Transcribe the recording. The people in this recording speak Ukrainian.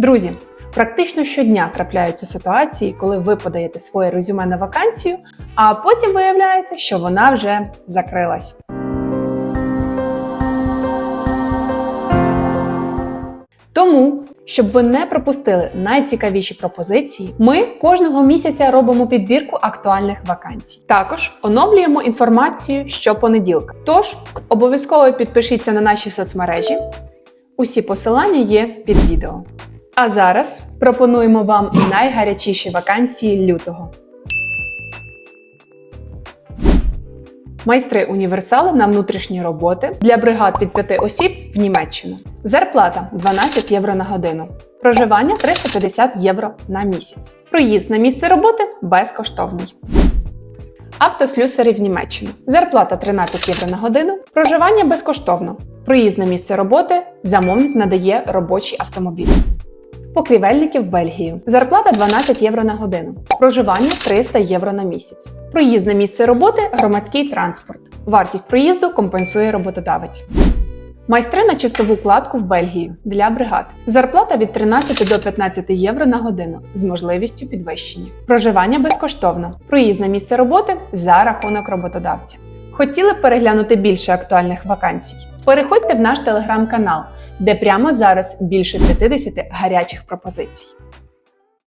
Друзі, практично щодня трапляються ситуації, коли ви подаєте своє резюме на вакансію, а потім виявляється, що вона вже закрилась. Тому, щоб ви не пропустили найцікавіші пропозиції, ми кожного місяця робимо підбірку актуальних вакансій. Також оновлюємо інформацію щопонеділка. Тож обов'язково підпишіться на наші соцмережі. Усі посилання є під відео. А зараз пропонуємо вам найгарячіші вакансії лютого. Майстри універсали на внутрішні роботи для бригад від 5 осіб в Німеччину. Зарплата 12 євро на годину. Проживання 350 євро на місяць. Проїзд на місце роботи безкоштовний. Автослюсарі в Німеччину. Зарплата 13 євро на годину. Проживання безкоштовно. Проїзд на місце роботи замовник надає робочий автомобіль. Покрівельники в Бельгію. Зарплата 12 євро на годину. Проживання 300 євро на місяць. Проїзд місце роботи громадський транспорт. Вартість проїзду компенсує роботодавець. Майстри на чистову кладку в Бельгію для бригад. Зарплата від 13 до 15 євро на годину з можливістю підвищення. Проживання безкоштовно. Проїзд на місце роботи за рахунок роботодавця. Хотіли б переглянути більше актуальних вакансій? Переходьте в наш телеграм-канал, де прямо зараз більше 50 гарячих пропозицій.